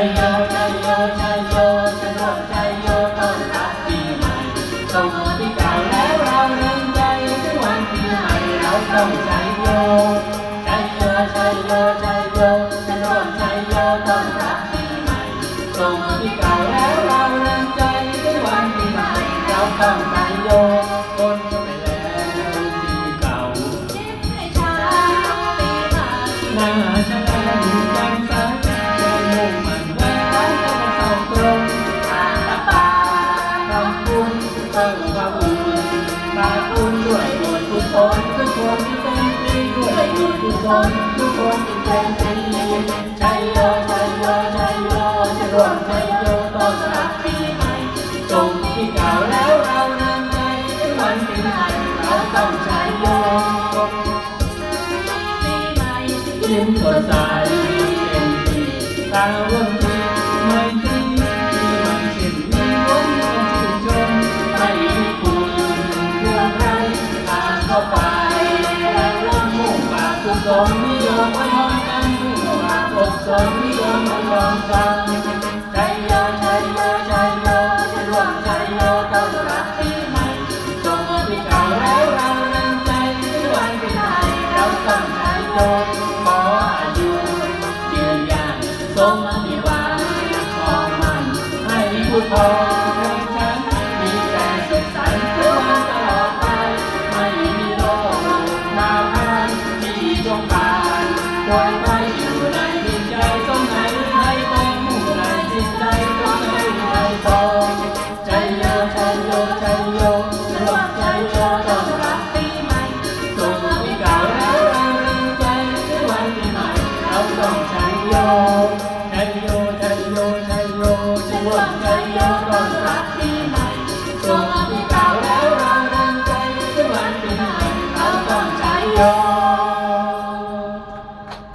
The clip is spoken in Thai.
ยโยชัโยชัโยสนุกชัยโยต้อนรับปีใหม่ส่งปีเก่าแล้วเราเริงใจทุกวันปีใหม่เราต้องชัโยชัโยชัโยชัโยสนุกชัยโยต้อนรับปีใหม่ส่งปีเก่าแล้วเราเริงใจทุกวันปีใหม่เราต้องชัโยคนไปแล้วปีเก่าให้ช้าปีให ยิ้มสดใสเป็นปีตาร่วมทีไม่ากกุศลนิยมไว้พร้อมกันมุ่งปากกุศลนิยมไว้พร้อมกันใจโยใจโยใจโยจะร่วมใจโยต้อนรับปีใหม่จงที่เก่าแล้วเรานำใจในวันปีใหม่เราต้องใจโยขออายุยืนยันทรงมีวานทองมันให้ผู้ทอง อยู่ในจิตใจตรง